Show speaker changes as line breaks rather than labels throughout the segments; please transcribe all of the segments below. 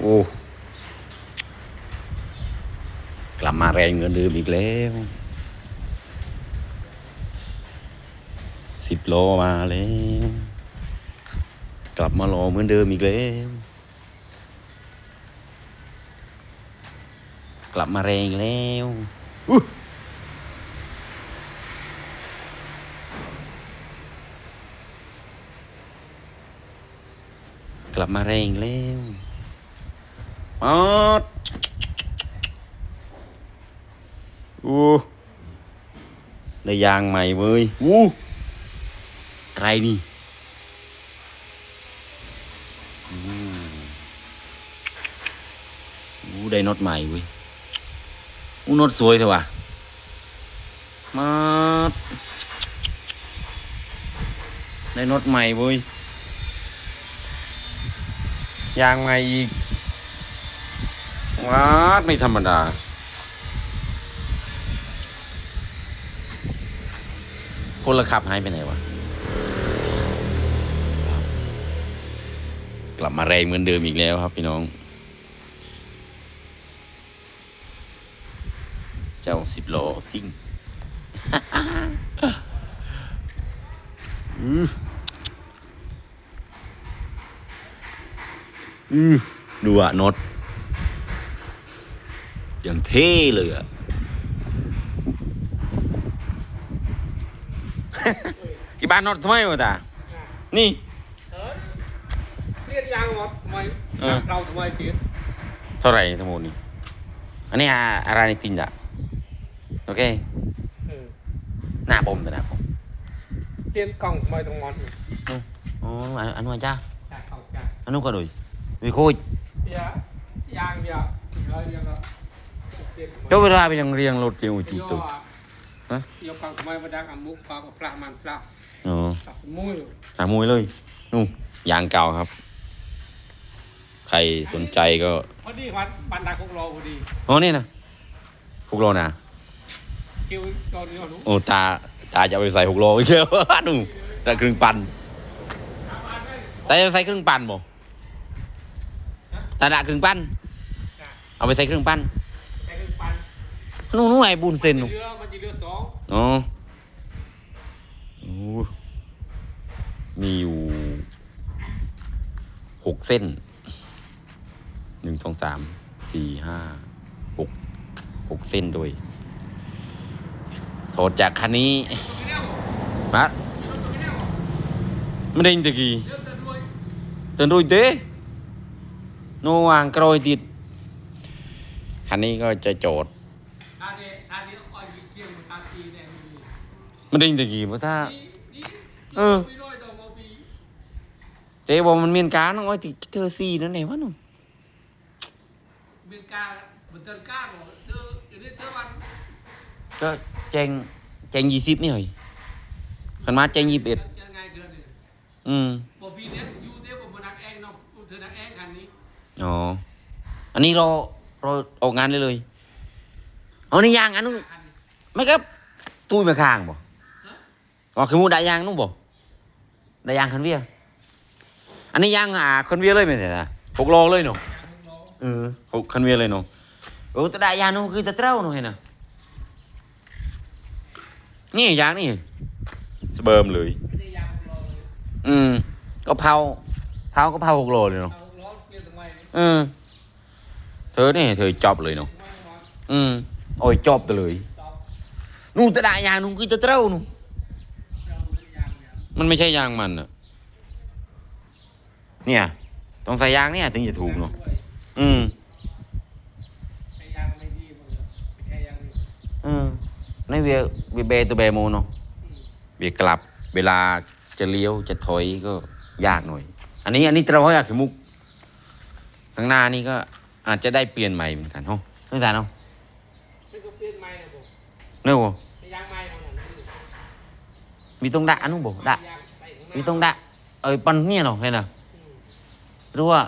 โอ้กลับมาแรงเงินเดิมอีกแล้วสิบโลมาแล้วกลับมารอเหมือนเดิมอีกแล้วกลับมาแรงอีกแล้วอุ๊ยกลับมาแรงอีกแล้ว มอดอู้ได้ยางใหม่เว้ยอู้ใครนี่อู้ได้น็อตใหม่เว้ยอู้น็อตสวยเถอะว่ะมาดได้น็อตใหม่เว้ยยางใหม่อีก ว้าดไม่ธรรมดา คนละขับหายไปไหนวะ กลับมาแรงเหมือนเดิมอีกแล้วครับพี่น้อง เจ้าสิบล้อซิ่งอืออือดูอะน็อต อย่างเท่เลยอะกี่บ้านน็อตทำไมวะตานี่
เออเปลี่ยนยางหมดทำไม
เออ
เราทำไมเปลี่ยน
เท่าไหร่ทั้งหมดนี่อันนี้อะอะไรในตินดะโอเค
เออ
หน้าปมแต่หน้าปม
เปลี่ยนกล่องทำไมต้องหมด
อ๋ออันอันนู้นจ้า
จากเขาจาก
อันนู้นก็ดูวิโคุย
เบียร์ยางเบียร์แล้วยังก็เปลี่ยน
เจ้าเวลาไปยังเรียงรถเกี่ยวจุด
โย
ตุก
อะ
ฮะ
โยกล่องทำไมมาดังอามุกปลากับปลามันปลา
อ๋อ
ปลามุ้ย
หามวยเลยนู่นยางเก่าครับ ใครสนใจก็
พอดีวันบันไดของเราพอดี
อ๋อนี่นะพวกเรานะ
คิวตอนนี้หนู
โอ้ตาตาจะเอาไปใส่หกโลอีกแล้วนู่นแต่ครึ่งปันตาจะใส่ครึ่งปันบ่ตาดะครึ่งปันเอาไปใส่ครึ่งปัน
แต่คือปัน
นู่นนู่นไอ้บุญเซนนู่น
เรือมันจะเรือสอง
อ๋อโอ้มีอยู่หกเส้นหนึ่งสองสามสี่ห้าหกหกเส้นโดยถอดจากคันนี้มาไม่ได้ยินตะกี้
เรือจะด้วย
เตือนรุ่ยเต้โนวางกรอยติดคันนี้ก็จะโจทย์
ตาเดียตาเดียวอ่อนเกี่ยวกับตาตีเนี่ยมี
ไม่ได้ยินตะกี้เพราะถ้า
นี่นี่
เออ
ปีร้อยดอกมาปี
เจ๊บอกมันเมียนการน้องอ้อยติเธอซีนั่นไหนวะหนู
เบียนกาเหมือนเตินกาบอกเธอเดี๋ยวนี้เธอวัน
ก็แจงแจงยี่สิบนี่เหรอขันมาแจงยี่สิบเอ็ด
ยังไงเกินเนี่ย
อืม
พอปีเนี้ยยูเทียบกับนักแองเนาะเธอนักแองคันนี้
อ๋ออันนี้รอรอออกงานได้เลยเอานี่ยางอันนู้น
คันนี้
ไม่ครับตุ้ยมาข้างบ่ อ๋อคือมูได้ยางนู้นบ่ได้ยางคันเวียอันนี้ยางอ่าคันเวียเลยไหมเนี่ยนะหกโลเลยเนาะเออหกคันเวียเลยเนาะโอ้แต่ได้ยางนู้นคือจะเต้าเนาะเห็นนะนี่ยางนี่สเบิร์มเลย
อื
มก็เผาเผาก็เผาหกโลเลยเนาะ
เออเปลี่ยนทำไมเนี่ย
เธอนี่เธอจอบเลยเนาะอืมโอ้ยจอบไปเลยนู่นจะด้ยางนู่นคือจะเต้านู่น
เราไม่ได้ยางเนี่ย
มันไม่ใช่ยางมันอะเนี่ย ต้องใส่ยางเนี่ยถึงจะถูกเนาะ
ด้วย
อืม
ใช้ยางไม่ดีหมดเลยไม่ใช่ยางนี่
เออในเวียเวียเบตัวเบโมเนาะ
อืม
เวียกลับ เวลาจะเลี้ยวจะถอยก็ยากหน่อย อันนี้อันนี้เราอยากขมุกข้างหน้านี่ก็อาจจะได้เปลี่ยนใหม่เหมือนกันเนาะไม่ใช่เนาะ
ไม่ก็เปลี่ยนไม้เนี่ยผม
เนอะบ่
ใช้ยางไม้เท่านั้น
มีตรงดะนู่นบ่ดะ
ยางใส่ข้างหน้า
มี มีตรงดะเอ้ยปันเนี่ยเนาะเห็นนะ
อืม
หรือว่า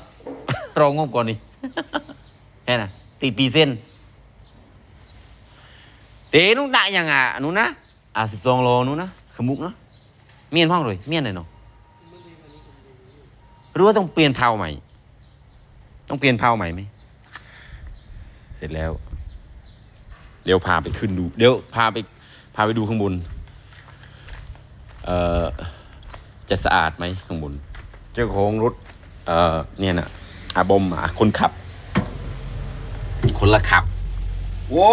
รองงบก่อนดิเห็นนะตีปีเส้นเตะนุ่งดะยังอะนู้นนะอะสิบสองโลนู้นนะขมุกเนาะเมียนห้องเลยเมียนเลยเนาะรู้ว่าต้องเปลี่ยนเผาใหม่ ต้องเปลี่ยนเผาใหม่ไหม เสร็จแล้ว เดี๋ยวพาไปขึ้นดู เดี๋ยวพาไปพาไปดูข้างบน เอ่อจะสะอาดไหมข้างบนเจ้าของรถเอ่อเนี่ยนะอาบอมอะคนขับ คนละขับโว้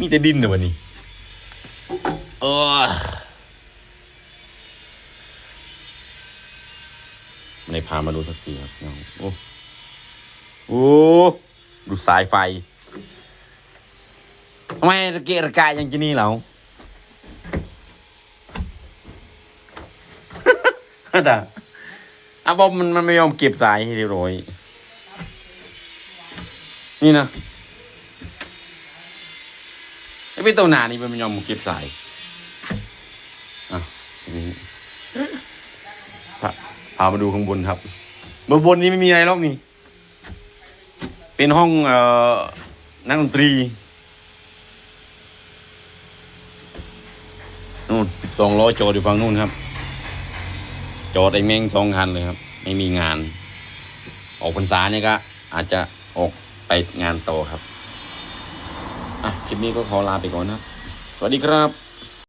มีแต่ดินเหรอวันนี้เออไม่ได้พามาดูสักทีครับน้องโอ้โอ้ดูสายไฟทำไมระเกะระกายอย่างจีนี่เหรา แต่อาบอมมันมันไม่ยอมเก็บสายเรียบร้อย นี่นะไอ้พี่ตัวหนานี่มันไม่ยอมเก็บสายอะนี่พาพามาดูข้างบนครับบนบนนี้ไม่มีอะไรหรอกนี่ เป็นห้องเอ่อนักดนตรีนู่นสิบสองล้อจอดอยู่ฝั่งนู่นครับ จอดไอ้เม่งสองคันเลยครับ ไม่มีงาน ออกพรรษาเนี่ยก็อาจจะออกไปงานโตครับ อะ คลิปนี้ก็ขอลาไปก่อนนะ สวัสดีครับ